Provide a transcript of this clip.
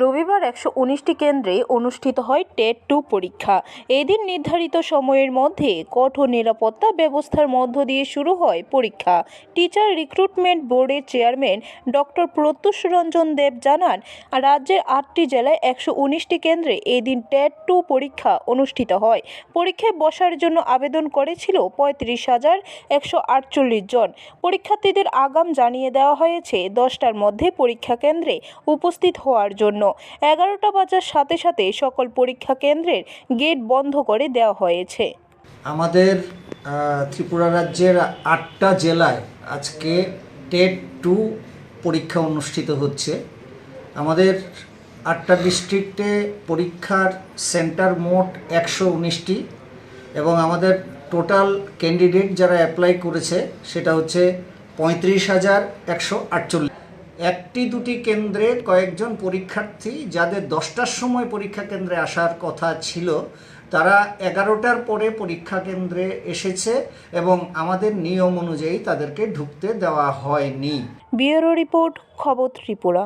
রবিবার একশো উনিশটি কেন্দ্রে অনুষ্ঠিত হয় টেট টু পরীক্ষা। এদিন নির্ধারিত সময়ের মধ্যে কঠোর নিরাপত্তা ব্যবস্থার মধ্য দিয়ে শুরু হয় পরীক্ষা। টিচার রিক্রুটমেন্ট বোর্ডের চেয়ারম্যান ডক্টর প্রত্যুষ রঞ্জন দেব জানান, রাজ্যের আটটি জেলায় একশো উনিশটি কেন্দ্রে এদিন টেট টু পরীক্ষা অনুষ্ঠিত হয়। পরীক্ষায় বসার জন্য আবেদন করেছিল পঁয়ত্রিশ হাজার একশো আটচল্লিশ জন। পরীক্ষার্থীদের আগাম জানিয়ে দেওয়া হয়েছে, দশটার মধ্যে পরীক্ষা কেন্দ্রে উপস্থিত হওয়ার জন্য। এগারোটা বাজার সাথে সাথে সকল পরীক্ষা কেন্দ্রের গেট বন্ধ করে দেওয়া হয়েছে। আমাদের ত্রিপুরা রাজ্যের আটটা জেলায় আজকে টেট টু পরীক্ষা অনুষ্ঠিত হচ্ছে। আমাদের আটটা ডিস্ট্রিক্টে পরীক্ষার সেন্টার মোট একশো উনিশটি এবং আমাদের টোটাল ক্যান্ডিডেট যারা অ্যাপ্লাই করেছে সেটা হচ্ছে পঁয়ত্রিশ হাজার একশো আটচল্লিশ। একটি দুটি কেন্দ্রে কয়েকজন পরীক্ষার্থী যাদের দশটার সময় পরীক্ষা কেন্দ্রে আসার কথা ছিল, তারা এগারোটার পরে পরীক্ষা কেন্দ্রে এসেছে এবং আমাদের নিয়ম অনুযায়ী তাদেরকে ঢুকতে দেওয়া হয়নি। ব্যুরো রিপোর্ট খবর ত্রিপুরা।